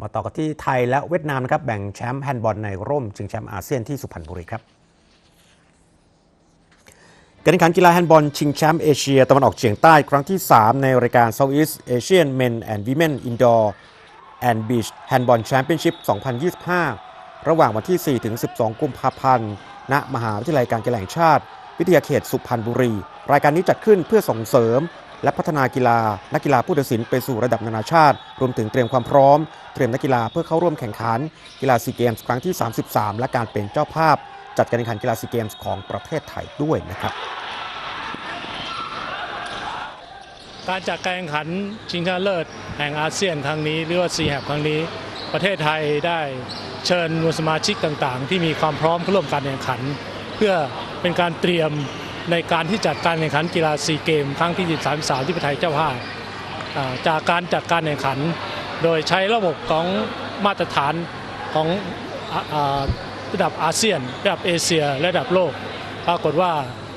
มาต่อกันที่ไทยและเวียดนามนะครับแบ่งแชมป์แฮนด์บอลในร่มชิงแชมป์อาเซียนที่สุพรรณบุรีครับการแข่งขันกีฬาแฮนด์บอลชิงแชมป์เอเชียตะวันออกเฉียงใต้ครั้งที่ 3 ในรายการ Southeast Asian Men and Women Indoor and Beach Handball Championship 2025 ระหว่างวันที่4ถึง12 กุมภาพันธ์ ณ มหาวิทยาลัยการกีฬาแห่งชาติ วิทยาเขตสุพรรณบุรี รายการนี้จัดขึ้นเพื่อส่งเสริม และพัฒนากีฬานักกีฬาผู้ตัดสินไปสู่ระดับนานาชาติ รวมถึงเตรียมความพร้อม เตรียมนักกีฬาเพื่อเข้าร่วมแข่งขัน กีฬาซีเกมส์ครั้งที่ 33 และการเป็นเจ้าภาพ จัดการแข่งขันกีฬาซีเกมส์ของประเทศไทยด้วยนะครับการจัดการแข่งขันชิงชนะเลิศแห่งอาเซียนครั้งนี้ หรือว่าซีแฮบครั้งนี้ ประเทศไทยได้เชิญมวลสมาชิกต่างๆ ที่มีความพร้อมเข้าร่วมการแข่งขัน เพื่อเป็นการเตรียม ในการที่จัดการแข่งขันกีฬาซีเกมครั้งที่33ที่ประเทศไทยเจ้าภาพจากการจัดการแข่งขัน โดยใช้ระบบของมาตรฐานของระดับอาเซียน ระดับเอเชียและระดับโลก ปรากฏว่า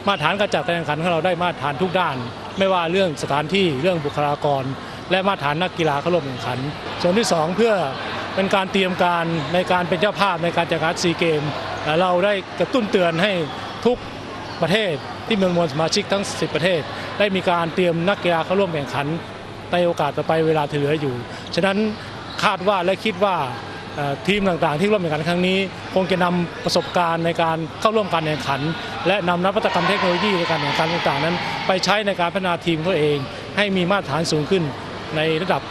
มาตรฐานการจัดการแข่งขันของเราได้มาตรฐานทุกด้าน ไม่ว่าเรื่องสถานที่เรื่องบุคลากร และมาตรฐานนักกีฬาเข้าร่วมแข่งขัน ส่วนที่ 2 เพื่อเป็นการเตรียมการในการเป็นเจ้าภาพในการจัดการซีเกม เราได้กระตุ้นเตือนให้ทุก ประเทศที่มีมวลสมาชิกทั้ง 10 ประเทศ ได้มีการเตรียมนักกีฬาเข้าร่วมแข่งขันในโอกาสต่อไปเวลาที่เหลืออยู่ ฉะนั้นคาดว่าและคิดว่าทีมต่างๆ ที่ร่วมแข่งขันครั้งนี้ คงจะนำประสบการณ์ในการเข้าร่วมการแข่งขัน และนำนวัตกรรมเทคโนโลยีในการแข่งขันต่างๆ นั้น ไปใช้ในการพัฒนาทีมตัวเอง ให้มีมาตรฐานสูงขึ้นในระดับ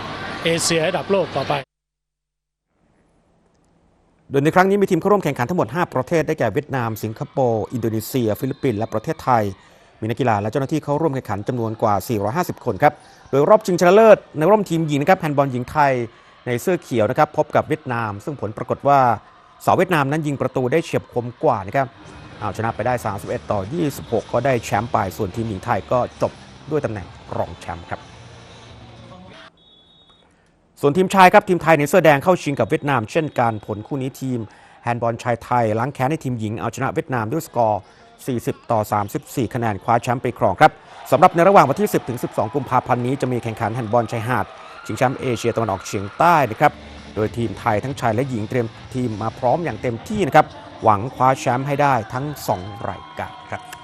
เอเชียระดับโลกต่อไป โดยในครั้งนี้มีทีมเข้าร่วมแข่งขันทั้งหมด 5 ประเทศได้แก่เวียดนาม สิงคโปร์ อินโดนีเซีย ฟิลิปปินส์ และประเทศไทย มีนักกีฬาและเจ้าหน้าที่เข้าร่วมแข่งขันจำนวนกว่า 450 คนครับ โดยรอบชิงชนะเลิศในร่มทีมหญิงนะครับแฮนด์บอลหญิงไทยในเสื้อเขียวนะครับพบกับเวียดนาม ซึ่งผลปรากฏว่าสาวเวียดนามนั้นยิงประตูได้เฉียบคมกว่านะครับเอาชนะไปได้ 31 ต่อ 26 ก็ได้แชมป์ไป ส่วนทีมหญิงไทยก็จบด้วยตำแหน่งรองแชมป์ครับ ส่วนทีมชายครับทีมไทยในเสื้อแดงเข้าชิงกับเวียดนามเช่นกันผลคู่นี้ทีมแฮนด์บอลชายไทยล้างแค้นให้ทีมหญิงเอาชนะเวียดนามด้วยสกอร์ 40 ต่อ 34 คะแนนคว้าแชมป์ไปครองครับสำหรับในระหว่างวันที่ 10 ถึง 12 กุมภาพันธ์นี้จะมีแข่งขันแฮนด์บอลชายหาดชิงแชมป์เอเชียตะวันออกเฉียงใต้นะครับโดยทีมไทยทั้งชายและหญิงเตรียมทีมมาพร้อมอย่างเต็มที่นะครับหวังคว้าแชมป์ให้ได้ทั้ง 2 รายการครับ